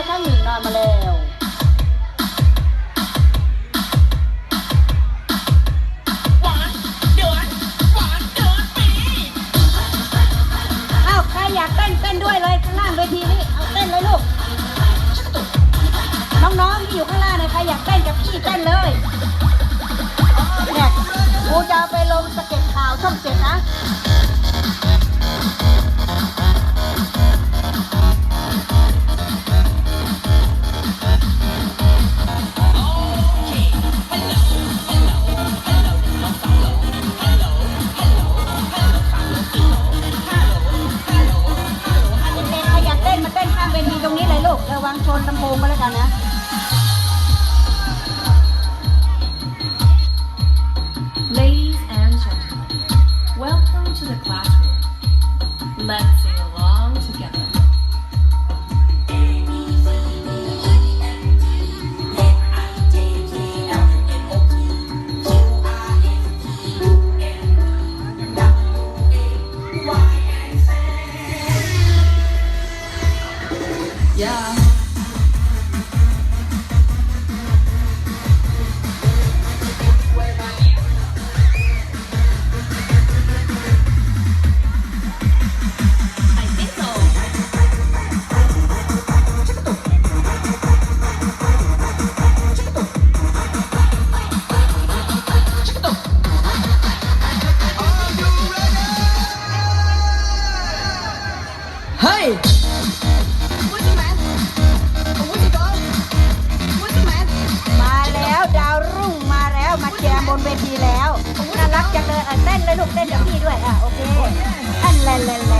ละครั้งหนึ่งนานมาแล้วหวานเดือนหวานเดือนปีอ้าวใครอยากเต้นเต้นด้วยเลยข้างล่างเวทีนี้เอาเต้นเลยลูก น้องๆที่อยู่ข้างล่างนี่ยใครอยากเต้นกับพี่เต้นเลยเนี่ยกูจะไปลงสเก็ตข่าวช่องเจ็ดนะ ระวังชนลำโพงก็แล้วกันนะ Ladies เฮ้ย มาแล้วดาวรุ่งมาแล้วมาแจมบนเวทีแล้วน่ารักจังเลยอะเต้นเลยลูกเต้นกับพี่ด้วยอะโอเคอันแลนแลนแลน